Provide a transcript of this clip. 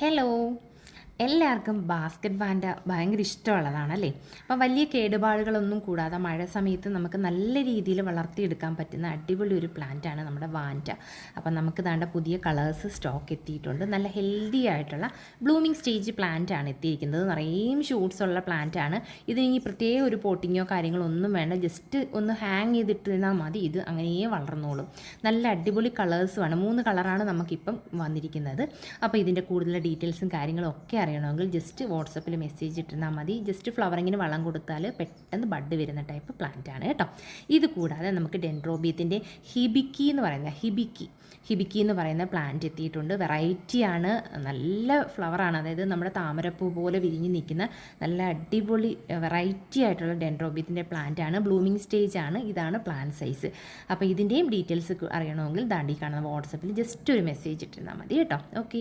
Hello. എല്ലാവർക്കും basket Wanda ഭയങ്കര ഇഷ്ടമുള്ളതാണല്ലേ? അപ്പോൾ വലിയ കേടുപാടുകളൊന്നും കൂടാതെ മഴ സമയത്ത് നമുക്ക് നല്ല രീതിയിൽ വളർത്തിയെടുക്കാൻ പറ്റുന്ന അടിപൊളി ഒരു പ്ലാന്റാണ് നമ്മുടെ വാൻഡ അപ്പം നമുക്ക് താണ്ട പുതിയ കളേഴ്സ് സ്റ്റോക്ക് എത്തിയിട്ടുണ്ട്. നല്ല ഹെൽത്തി ആയിട്ടുള്ള ബ്ലൂമിങ് സ്റ്റേജ് പ്ലാന്റ് ആണ് എത്തിയിരിക്കുന്നത്. നിറയും ഷൂട്ട്സ് ഉള്ള പ്ലാന്റ് ആണ്. ഇതിനി പ്രത്യേക ഒരു പോട്ടിങ്ങോ കാര്യങ്ങളോ ഒന്നും വേണ്ട. ജസ്റ്റ് ഒന്ന് ഹാങ് ചെയ്തിട്ടിരുന്നാൽ മതി. ഇത് അങ്ങനെയേ വളർന്നോളും. നല്ല അടിപൊളി കളേഴ്സുമാണ് മൂന്ന് കളറാണ് നമുക്കിപ്പം വന്നിരിക്കുന്നത്. അപ്പോൾ ഇതിന്റെ കൂടുതൽ ഡീറ്റെയിൽസും കാര്യങ്ങളും ഒക്കെ അറിയണമെങ്കിൽ ജസ്റ്റ് വാട്സപ്പിൽ മെസ്സേജ് ഇട്ടിരുന്നാൽ മതി. ജസ്റ്റ് ഫ്ലവറിങ്ങിന് വളം കൊടുത്താൽ പെട്ടെന്ന് ബഡ് വരുന്ന ടൈപ്പ് പ്ലാന്റ് ആണ് കേട്ടോ. ഇത് കൂടാതെ നമുക്ക് ഡെൻഡ്രോബിയത്തിന്റെ ഹിബിക്കി എന്ന് പറയുന്ന ഹിബിക്കി ഹിബിക്കി എന്ന് പറയുന്ന പ്ലാന്റ് എത്തിയിട്ടുണ്ട്. വെറൈറ്റിയാണ് നല്ല ഫ്ലവറാണ് അതായത് നമ്മുടെ താമരപ്പൂ പോലെ വിരിഞ്ഞ് നിൽക്കുന്ന നല്ല അടിപൊളി വെറൈറ്റി ആയിട്ടുള്ള ഡെൻഡ്രോബിയത്തിന്റെ പ്ലാന്റ് ആണ്. ബ്ലൂമിങ് സ്റ്റേജ് ആണ്. ഇതാണ് പ്ലാന്റ് സൈസ് അപ്പോൾ ഇതിന്റെയും ഡീറ്റെയിൽസ് അറിയണമെങ്കിൽ ദാണ്ടി കാണുന്ന വാട്സപ്പിൽ ജസ്റ്റ് ഒരു മെസ്സേജ് ഇട്ടിരുന്നാൽ മതി കേട്ടോ. ഓക്കെ